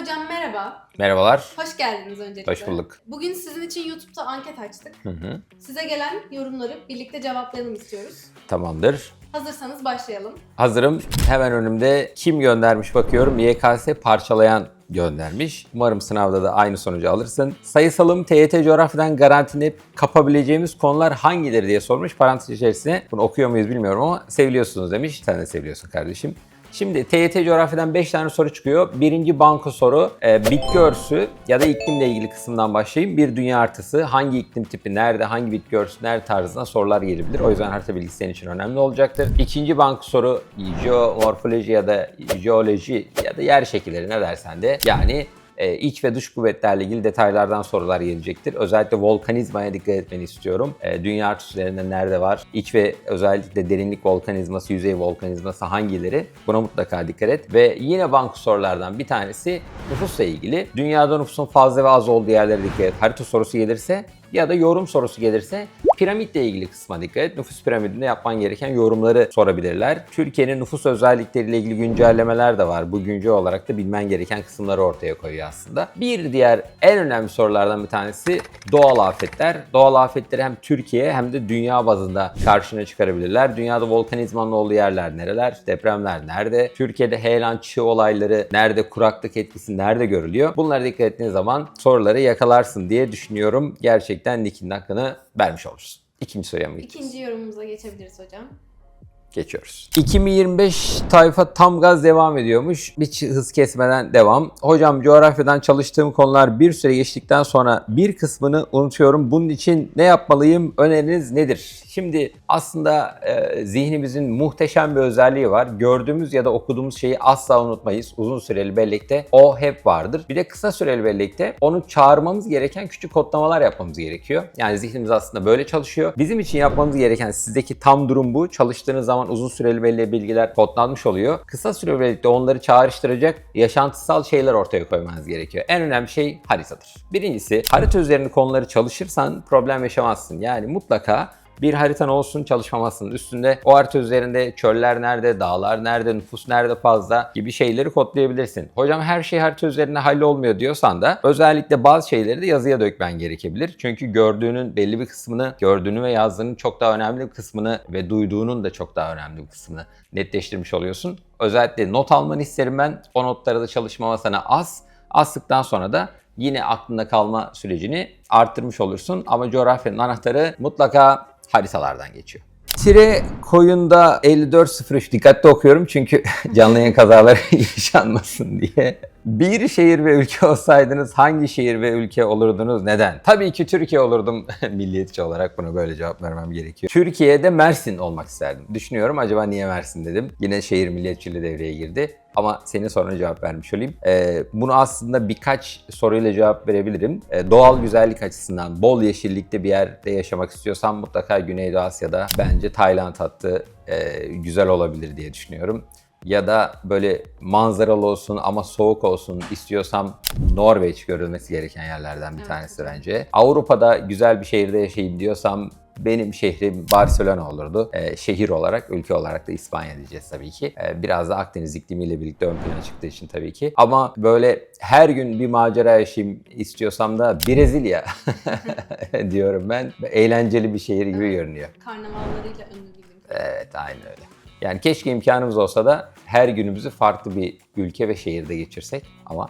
Hocam merhaba. Merhabalar. Hoş geldiniz öncelikle. Hoş bulduk. Bugün sizin için YouTube'da anket açtık. Hı hı. Size gelen yorumları birlikte cevaplayalım istiyoruz. Tamamdır. Hazırsanız başlayalım. Hazırım. Hemen önümde kim göndermiş bakıyorum. YKS parçalayan göndermiş. Umarım sınavda da aynı sonucu alırsın. Sayısalım TYT coğrafyadan garantileyip kapabileceğimiz konular hangileri diye sormuş. Parantez içerisine bunu okuyor muyuz bilmiyorum ama seviliyorsunuz demiş. Sen de seviyorsun kardeşim. Şimdi TYT coğrafyadan 5 tane soru çıkıyor. Birinci banko soru e, bitki örtüsü ya da iklimle ilgili kısımdan başlayayım. Bir dünya haritası hangi iklim tipi nerede, hangi bitki örtüsü nerede tarzında sorular gelebilir. O yüzden harita bilgisi senin için önemli olacaktır. İkinci banko soru jeomorfoloji ya da jeoloji ya da yer şekilleri ne dersen de yani e, iç ve dış kuvvetlerle ilgili detaylardan sorular gelecektir. Özellikle volkanizmaya dikkat etmeni istiyorum. E, dünya örtüslerinde nerede var? İç ve özellikle derinlik volkanizması, yüzey volkanizması hangileri? Buna mutlaka dikkat et. Ve yine banko sorulardan bir tanesi nüfusla ilgili. Dünyada nüfusun fazla ve az olduğu yerlere dikkat et. Harita sorusu gelirse ya da yorum sorusu gelirse piramitle ilgili kısma dikkat et. Nüfus piramidinde yapman gereken yorumları sorabilirler. Türkiye'nin nüfus özellikleriyle ilgili güncellemeler de var. Bu güncel olarak da bilmen gereken kısımları ortaya koyuyor aslında. Bir diğer en önemli sorulardan bir tanesi doğal afetler. Doğal afetleri hem Türkiye hem de dünya bazında karşına çıkarabilirler. Dünyada volkanizmanın olduğu yerler nereler? Depremler nerede? Türkiye'de heyelan çığ olayları nerede? Kuraklık etkisi nerede görülüyor? Bunlara dikkat ettiğin zaman soruları yakalarsın diye düşünüyorum. Gerçekten Nick'in hakkını vermiş olursun. İkinci soruya mı geçeceğiz? İkinci yorumumuza geçebiliriz hocam. Geçiyoruz. 2025 tayfa tam gaz devam ediyormuş. Hiç hız kesmeden devam. Hocam coğrafyadan çalıştığım konular bir süre geçtikten sonra bir kısmını unutuyorum. Bunun için ne yapmalıyım? Öneriniz nedir? Şimdi aslında e, zihnimizin muhteşem bir özelliği var. Gördüğümüz ya da okuduğumuz şeyi asla unutmayız. Uzun süreli bellekte o hep vardır. Bir de kısa süreli bellekte onu çağırmamız gereken küçük kodlamalar yapmamız gerekiyor. Yani zihnimiz aslında böyle çalışıyor. Bizim için yapmamız gereken sizdeki tam durum bu. Çalıştığınız zaman uzun süreli belleğe bilgiler kodlanmış oluyor. Kısa süreli bellekte onları çağrıştıracak yaşantısal şeyler ortaya koymanız gerekiyor. En önemli şey haritadır. Birincisi harita üzerinde konuları çalışırsan problem yaşamazsın. Yani mutlaka bir haritan olsun çalışmamazsın. Üstünde o harita üzerinde çöller nerede, dağlar nerede, nüfus nerede fazla gibi şeyleri kodlayabilirsin. Hocam her şey harita üzerinde hallolmuyor diyorsan da özellikle bazı şeyleri de yazıya dökmen gerekebilir. Çünkü gördüğünün belli bir kısmını, gördüğünü ve yazdığının çok daha önemli bir kısmını ve duyduğunun da çok daha önemli bir kısmını netleştirmiş oluyorsun. Özellikle not almanı isterim ben. O notları da çalışmama sana az. Azlıktan sonra da yine aklında kalma sürecini arttırmış olursun. Ama coğrafyanın anahtarı mutlaka haritalardan geçiyor. Tire koyunda 5403 dikkatli okuyorum çünkü canlı yayın kazaları yaşanmasın diye. Bir şehir ve ülke olsaydınız hangi şehir ve ülke olurdunuz? Neden? Tabii ki Türkiye olurdum. Milliyetçi olarak buna böyle cevap vermem gerekiyor. Türkiye'de Mersin olmak isterdim. Düşünüyorum acaba niye Mersin dedim. Yine şehir milliyetçiliği devreye girdi. Ama senin soruna cevap vermiş olayım. Ee, bunu aslında birkaç soruyla cevap verebilirim. Ee, doğal güzellik açısından bol yeşillikte bir yerde yaşamak istiyorsan mutlaka Güneydoğu Asya'da bence Tayland hattı e, güzel olabilir diye düşünüyorum ya da böyle manzaralı olsun ama soğuk olsun istiyorsam Norveç görülmesi gereken yerlerden bir Evet. tanesi bence. Avrupa'da güzel bir şehirde yaşayayım diyorsam benim şehrim Barcelona olurdu. Ee, şehir olarak, ülke olarak da İspanya diyeceğiz tabii ki. Ee, biraz da Akdeniz iklimiyle birlikte ön plana çıktığı için tabii ki. Ama böyle her gün bir macera yaşayayım istiyorsam da Brezilya diyorum ben. Eğlenceli bir şehir gibi görünüyor. Karnavallarıyla ünlü. Evet aynen öyle. Yani keşke imkanımız olsa da her günümüzü farklı bir ülke ve şehirde geçirsek ama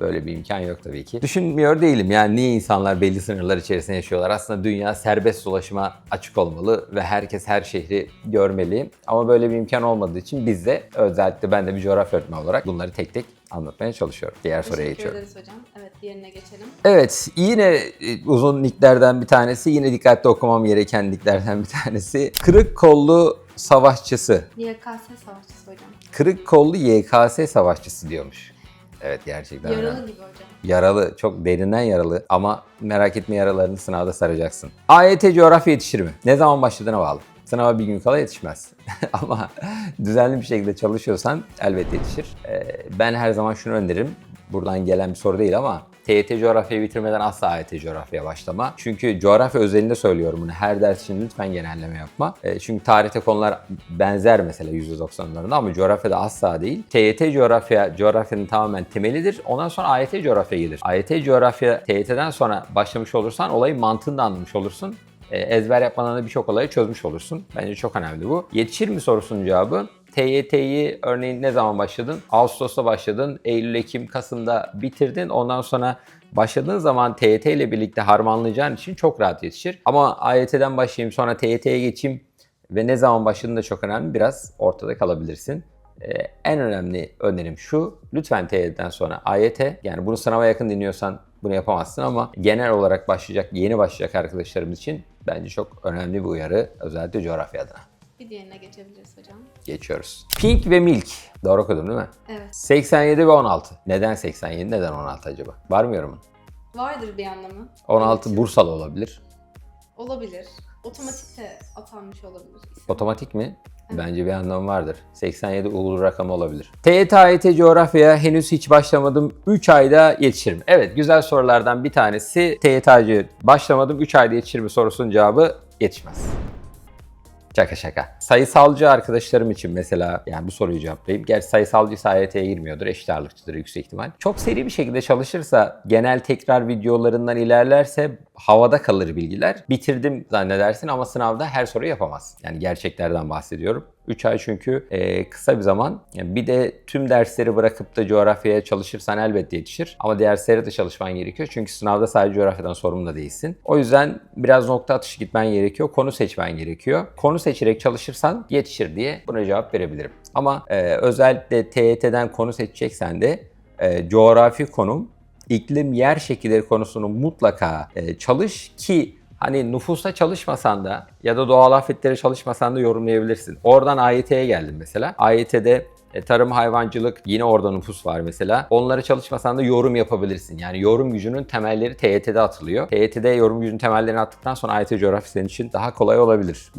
böyle bir imkan yok tabii ki. Düşünmüyor değilim yani niye insanlar belli sınırlar içerisinde yaşıyorlar. Aslında dünya serbest dolaşıma açık olmalı ve herkes her şehri görmeli. Ama böyle bir imkan olmadığı için biz de özellikle ben de bir coğrafya öğretmeni olarak bunları tek tek anlatmaya çalışıyorum. Diğer soruya Teşekkür geçiyorum. ederiz hocam. Evet diğerine geçelim. Evet, yine e, uzun nicklerden bir tanesi, yine dikkatli okumam gereken nicklerden bir tanesi. Kırık kollu savaşçısı. YKS savaşçısı hocam. Kırık kollu YKS savaşçısı diyormuş. Evet gerçekten. Yaralı gibi hocam. Yaralı, çok derinden yaralı ama merak etme yaralarını sınavda saracaksın. AYT coğrafya yetişir mi? Ne zaman başladığına bağlı. Sınava bir gün kala yetişmez. ama düzenli bir şekilde çalışıyorsan elbette yetişir. Ee, ben her zaman şunu öneririm. Buradan gelen bir soru değil ama TYT coğrafyayı bitirmeden asla AYT coğrafyaya başlama. Çünkü coğrafya özelinde söylüyorum bunu. Her ders için lütfen genelleme yapma. E, çünkü tarihte konular benzer mesela %90'larında ama coğrafyada asla değil. TYT coğrafya, coğrafyanın tamamen temelidir. Ondan sonra AYT coğrafya gelir. AYT coğrafya TYT'den sonra başlamış olursan olayın mantığını da anlamış olursun. E, ezber yapmadan da birçok olayı çözmüş olursun. Bence çok önemli bu. Yetişir mi sorusunun cevabı TYT'yi örneğin ne zaman başladın? Ağustos'ta başladın, Eylül, Ekim, Kasım'da bitirdin. Ondan sonra başladığın zaman TYT ile birlikte harmanlayacağın için çok rahat yetişir. Ama AYT'den başlayayım sonra TYT'ye geçeyim ve ne zaman başladığın da çok önemli. Biraz ortada kalabilirsin. Ee, en önemli önerim şu. Lütfen TYT'den sonra AYT yani bunu sınava yakın dinliyorsan bunu yapamazsın ama genel olarak başlayacak, yeni başlayacak arkadaşlarımız için bence çok önemli bir uyarı özellikle coğrafya adına. Bir diğerine geçebiliriz hocam. Geçiyoruz. Pink ve Milk. Doğru okudum değil mi? Evet. 87 ve 16. Neden 87, neden 16 acaba? Var mı yorumun? Vardır bir anlamı. 16 Evet. Bursalı olabilir. Olabilir. Otomatikte atanmış olabilir. isim. Otomatik mi? Bence bir anlamı vardır. 87 uğurlu rakamı olabilir. TYT AYT coğrafyaya henüz hiç başlamadım. 3 ayda yetişirim. Evet güzel sorulardan bir tanesi TYT'ci başlamadım 3 ayda yetişir mi sorusunun cevabı yetişmez. Şaka şaka. Sayısalcı arkadaşlarım için mesela yani bu soruyu cevaplayayım. Gerçi sayısalcı AYT'ye girmiyordur. Eşit ağırlıkçıdır yüksek ihtimal. Çok seri bir şekilde çalışırsa, genel tekrar videolarından ilerlerse havada kalır bilgiler. Bitirdim zannedersin ama sınavda her soruyu yapamaz. Yani gerçeklerden bahsediyorum. 3 ay çünkü e, kısa bir zaman. Yani bir de tüm dersleri bırakıp da coğrafyaya çalışırsan elbette yetişir. Ama diğer derslere de çalışman gerekiyor. Çünkü sınavda sadece coğrafyadan sorumlu değilsin. O yüzden biraz nokta atışı gitmen gerekiyor. Konu seçmen gerekiyor. Konu seçerek çalışırsan yetişir diye buna cevap verebilirim. Ama e, özellikle TYT'den konu seçeceksen de e, coğrafi konum iklim yer şekilleri konusunu mutlaka e, çalış ki hani nüfusta çalışmasan da ya da doğal afetlere çalışmasan da yorumlayabilirsin. Oradan AYT'ye geldim mesela. AYT'de e, tarım hayvancılık yine orada nüfus var mesela. Onları çalışmasan da yorum yapabilirsin. Yani yorum gücünün temelleri TYT'de atılıyor. TYT'de yorum gücünün temellerini attıktan sonra AYT coğrafya senin için daha kolay olabilir.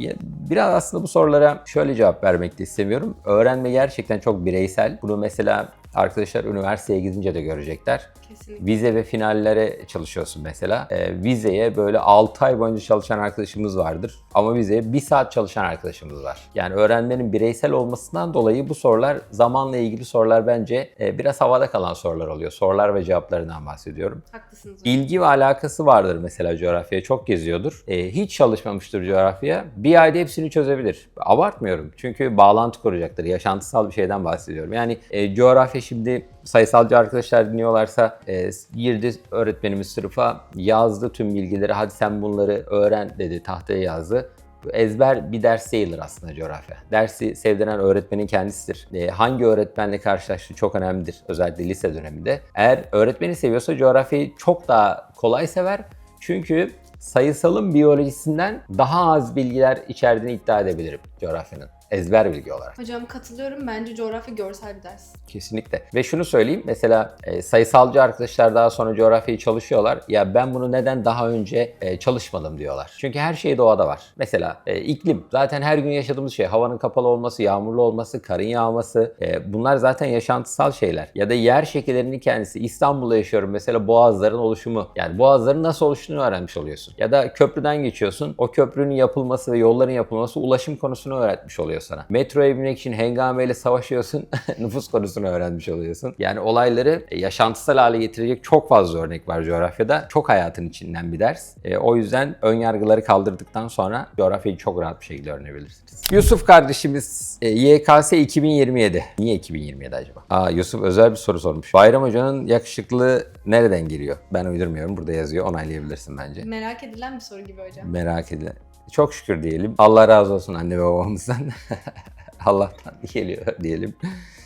Biraz aslında bu sorulara şöyle cevap vermek de istemiyorum. Öğrenme gerçekten çok bireysel. Bunu mesela arkadaşlar üniversiteye gidince de görecekler. Kesinlikle. Vize ve finallere çalışıyorsun mesela. Ee, vizeye böyle 6 ay boyunca çalışan arkadaşımız vardır. Ama vizeye 1 saat çalışan arkadaşımız var. Yani öğrenmenin bireysel olmasından dolayı bu sorular zamanla ilgili sorular bence e, biraz havada kalan sorular oluyor. Sorular ve cevaplarından bahsediyorum. Haklısınız hocam. İlgi ve alakası vardır mesela coğrafyaya. Çok geziyordur. Ee, hiç çalışmamıştır coğrafya. Bir ayda hepsini çözebilir. Abartmıyorum. Çünkü bağlantı kuracaktır. Yaşantısal bir şeyden bahsediyorum. Yani e, coğrafya şimdi sayısalcı arkadaşlar dinliyorlarsa e, girdi öğretmenimiz sınıfa yazdı tüm bilgileri. Hadi sen bunları öğren dedi. Tahtaya yazdı. Ezber bir ders değildir aslında coğrafya. Dersi sevdiren öğretmenin kendisidir. E, hangi öğretmenle karşılaştığı çok önemlidir. Özellikle lise döneminde. Eğer öğretmeni seviyorsa coğrafyayı çok daha kolay sever. Çünkü sayısalın biyolojisinden daha az bilgiler içerdiğini iddia edebilirim coğrafyanın. Ezber bilgi olarak. Hocam katılıyorum. Bence coğrafya görsel bir ders. Kesinlikle. Ve şunu söyleyeyim. Mesela e, sayısalcı arkadaşlar daha sonra coğrafyayı çalışıyorlar. Ya ben bunu neden daha önce e, çalışmadım diyorlar. Çünkü her şey doğada var. Mesela e, iklim. Zaten her gün yaşadığımız şey. Havanın kapalı olması, yağmurlu olması, karın yağması. e, bunlar zaten yaşantısal şeyler. Ya da yer şekillerinin kendisi. İstanbul'da yaşıyorum. Mesela boğazların oluşumu. Yani boğazların nasıl oluştuğunu öğrenmiş oluyorsun. Ya da köprüden geçiyorsun. O köprünün yapılması ve yolların yapılması ulaşım konusunu öğretmiş oluyor sana. Metroya binmek için hengameyle savaşıyorsun. nüfus konusunu öğrenmiş oluyorsun. Yani olayları e, yaşantısal hale getirecek çok fazla örnek var coğrafyada. Çok hayatın içinden bir ders. E, o yüzden ön yargıları kaldırdıktan sonra coğrafyayı çok rahat bir şekilde öğrenebilirsiniz. Yusuf kardeşimiz e, YKS 2027. Niye 2027 acaba? Aa Yusuf özel bir soru sormuş. Bayram Hoca'nın yakışıklığı nereden geliyor? Ben uydurmuyorum. Burada yazıyor. Onaylayabilirsin bence. Merak edilen bir soru gibi hocam. Merak edilen. Çok şükür diyelim. Allah razı olsun anne ve babamızdan. Allah'tan geliyor diyelim.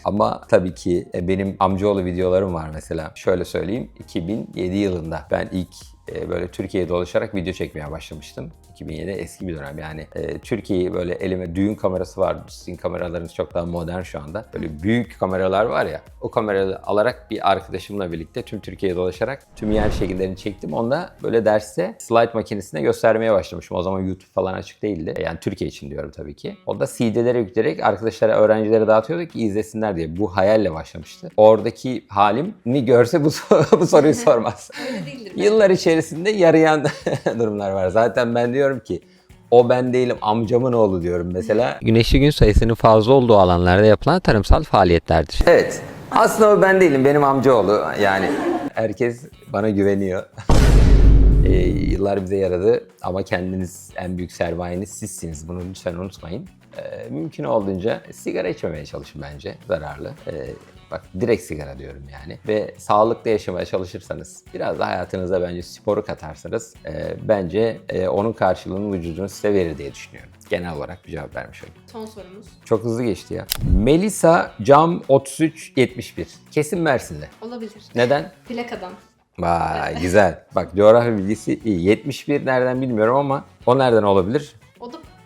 Ama tabii ki e, benim amcaoğlu videolarım var mesela. Şöyle söyleyeyim. 2007 yılında ben ilk e, böyle Türkiye'de dolaşarak video çekmeye başlamıştım. 2007 eski bir dönem. Yani e, Türkiye'yi böyle elime düğün kamerası var. Sizin kameralarınız çok daha modern şu anda. Böyle büyük kameralar var ya. O kameraları alarak bir arkadaşımla birlikte tüm Türkiye'ye dolaşarak tüm yer şekillerini çektim. Onda böyle derste slide makinesine göstermeye başlamışım. O zaman YouTube falan açık değildi. Yani Türkiye için diyorum tabii ki. O da CD'lere yükleyerek arkadaşlara, öğrencilere dağıtıyorduk ki izlesinler diye. Bu hayalle başlamıştı. Oradaki halimi görse bu, bu soruyu sormaz. Öyle değildir. Yıllar içerisinde yarayan durumlar var. Zaten ben diyorum ki o ben değilim amcamın oğlu diyorum mesela. Güneşli gün sayısının fazla olduğu alanlarda yapılan tarımsal faaliyetlerdir. Evet. Aslında o ben değilim benim amcaoğlu. Yani herkes bana güveniyor. Ee, yıllar bize yaradı ama kendiniz en büyük sermayeniz sizsiniz. Bunu lütfen unutmayın. Ee, mümkün olduğunca sigara içmemeye çalışın bence. Zararlı. Ee, bak direkt sigara diyorum yani. Ve sağlıklı yaşamaya çalışırsanız, biraz da hayatınıza bence sporu katarsanız e, bence e, onun karşılığını vücudunuz size verir diye düşünüyorum. Genel olarak bir cevap vermiş olayım. Son sorumuz. Çok hızlı geçti ya. Melisa Cam 3371. Kesin Mersin'de. Olabilir. Neden? Plakadan. Vay güzel. Bak coğrafya bilgisi iyi. 71 nereden bilmiyorum ama o nereden olabilir?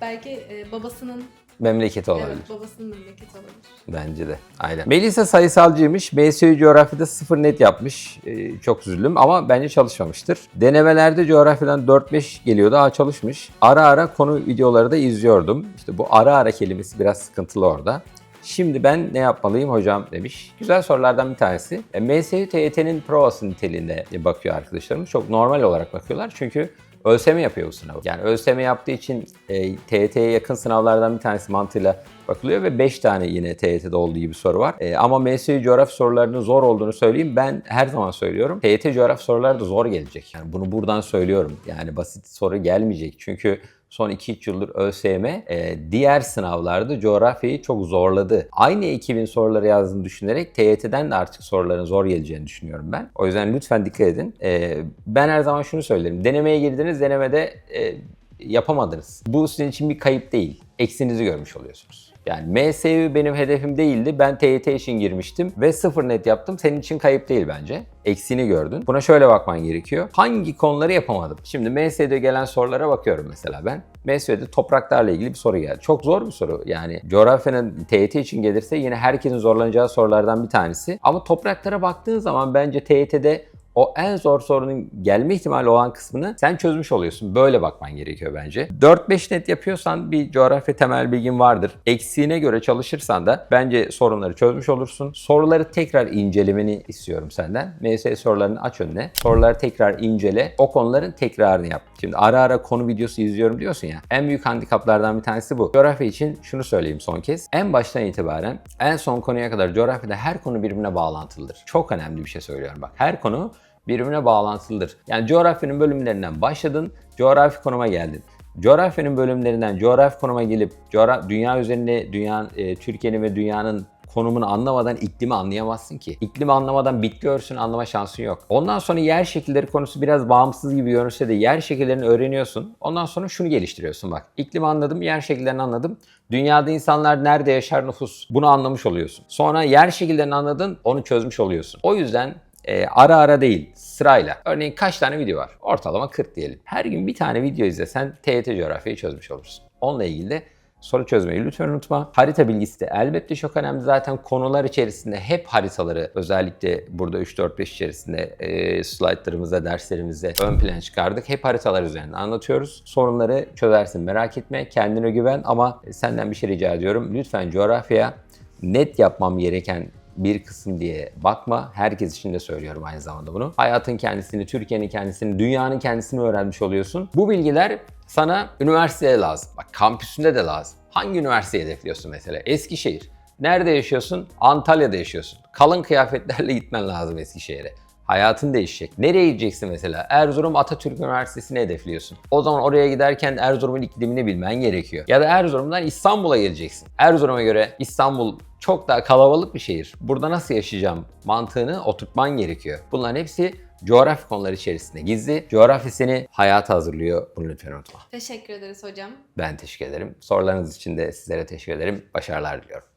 Belki e, babasının Memleketi olabilir. evet, babasının memleketi olabilir. Bence de. Aynen. Melisa sayısalcıymış. MSU coğrafyada sıfır net yapmış. Ee, çok üzüldüm ama bence çalışmamıştır. Denemelerde coğrafyadan 4-5 geliyordu. Aa çalışmış. Ara ara konu videoları da izliyordum. İşte bu ara ara kelimesi biraz sıkıntılı orada. Şimdi ben ne yapmalıyım hocam demiş. Güzel sorulardan bir tanesi. E, MSU TYT'nin provası niteliğinde bakıyor arkadaşlarımız. Çok normal olarak bakıyorlar. Çünkü ÖSYM yapıyor bu sınavı. Yani ÖSYM yaptığı için e, TYT'ye yakın sınavlardan bir tanesi mantığıyla bakılıyor ve 5 tane yine TYT'de olduğu gibi soru var. E, ama MSU coğrafya sorularının zor olduğunu söyleyeyim. Ben her zaman söylüyorum. TYT coğrafya soruları da zor gelecek. Yani bunu buradan söylüyorum. Yani basit soru gelmeyecek. Çünkü son 2-3 yıldır ÖSYM e, diğer sınavlarda coğrafyayı çok zorladı. Aynı ekibin soruları yazdığını düşünerek TYT'den de artık soruların zor geleceğini düşünüyorum ben. O yüzden lütfen dikkat edin. E, ben her zaman şunu söylerim. Denemeye girdiniz, denemede e, yapamadınız. Bu sizin için bir kayıp değil. Eksinizi görmüş oluyorsunuz. Yani MSU benim hedefim değildi. Ben TYT için girmiştim ve sıfır net yaptım. Senin için kayıp değil bence. Eksiğini gördün. Buna şöyle bakman gerekiyor. Hangi konuları yapamadım? Şimdi MSU'de gelen sorulara bakıyorum mesela ben. MSU'de topraklarla ilgili bir soru geldi. Çok zor bir soru. Yani coğrafyanın TYT için gelirse yine herkesin zorlanacağı sorulardan bir tanesi. Ama topraklara baktığın zaman bence TYT'de o en zor sorunun gelme ihtimali olan kısmını sen çözmüş oluyorsun. Böyle bakman gerekiyor bence. 4-5 net yapıyorsan bir coğrafya temel bilgin vardır. Eksiğine göre çalışırsan da bence sorunları çözmüş olursun. Soruları tekrar incelemeni istiyorum senden. MS sorularını aç önüne. Soruları tekrar incele. O konuların tekrarını yap. Şimdi ara ara konu videosu izliyorum diyorsun ya. En büyük handikaplardan bir tanesi bu. Coğrafya için şunu söyleyeyim son kez. En baştan itibaren en son konuya kadar coğrafyada her konu birbirine bağlantılıdır. Çok önemli bir şey söylüyorum bak. Her konu birbirine bağlantılıdır. Yani coğrafyanın bölümlerinden başladın, coğrafi konuma geldin. Coğrafyanın bölümlerinden coğrafi konuma gelip coğra- dünya üzerinde dünya e, Türkiye'nin ve dünyanın konumunu anlamadan iklimi anlayamazsın ki. İklimi anlamadan bitki örtüsünü anlama şansın yok. Ondan sonra yer şekilleri konusu biraz bağımsız gibi görünse de yer şekillerini öğreniyorsun. Ondan sonra şunu geliştiriyorsun bak. İklimi anladım, yer şekillerini anladım. Dünyada insanlar nerede yaşar nüfus bunu anlamış oluyorsun. Sonra yer şekillerini anladın, onu çözmüş oluyorsun. O yüzden e, ara ara değil, sırayla. Örneğin kaç tane video var? Ortalama 40 diyelim. Her gün bir tane video izlesen TYT coğrafyayı çözmüş olursun. Onunla ilgili de soru çözmeyi lütfen unutma. Harita bilgisi de elbette çok önemli. Zaten konular içerisinde hep haritaları özellikle burada 3-4-5 içerisinde e, slaytlarımızda, derslerimizde ön plan çıkardık. Hep haritalar üzerinde anlatıyoruz. Sorunları çözersin merak etme. Kendine güven ama senden bir şey rica ediyorum. Lütfen coğrafyaya net yapmam gereken bir kısım diye bakma. Herkes için de söylüyorum aynı zamanda bunu. Hayatın kendisini, Türkiye'nin kendisini, dünyanın kendisini öğrenmiş oluyorsun. Bu bilgiler sana üniversiteye lazım. Bak kampüsünde de lazım. Hangi üniversiteyi hedefliyorsun mesela? Eskişehir. Nerede yaşıyorsun? Antalya'da yaşıyorsun. Kalın kıyafetlerle gitmen lazım Eskişehir'e. Hayatın değişecek. Nereye gideceksin mesela? Erzurum Atatürk Üniversitesi'ni hedefliyorsun. O zaman oraya giderken Erzurum'un iklimini bilmen gerekiyor. Ya da Erzurum'dan İstanbul'a geleceksin. Erzurum'a göre İstanbul çok daha kalabalık bir şehir. Burada nasıl yaşayacağım mantığını oturtman gerekiyor. Bunların hepsi coğrafya konuları içerisinde gizli. Coğrafya seni hayata hazırlıyor. Bunu lütfen unutma. Teşekkür ederiz hocam. Ben teşekkür ederim. Sorularınız için de sizlere teşekkür ederim. Başarılar diliyorum.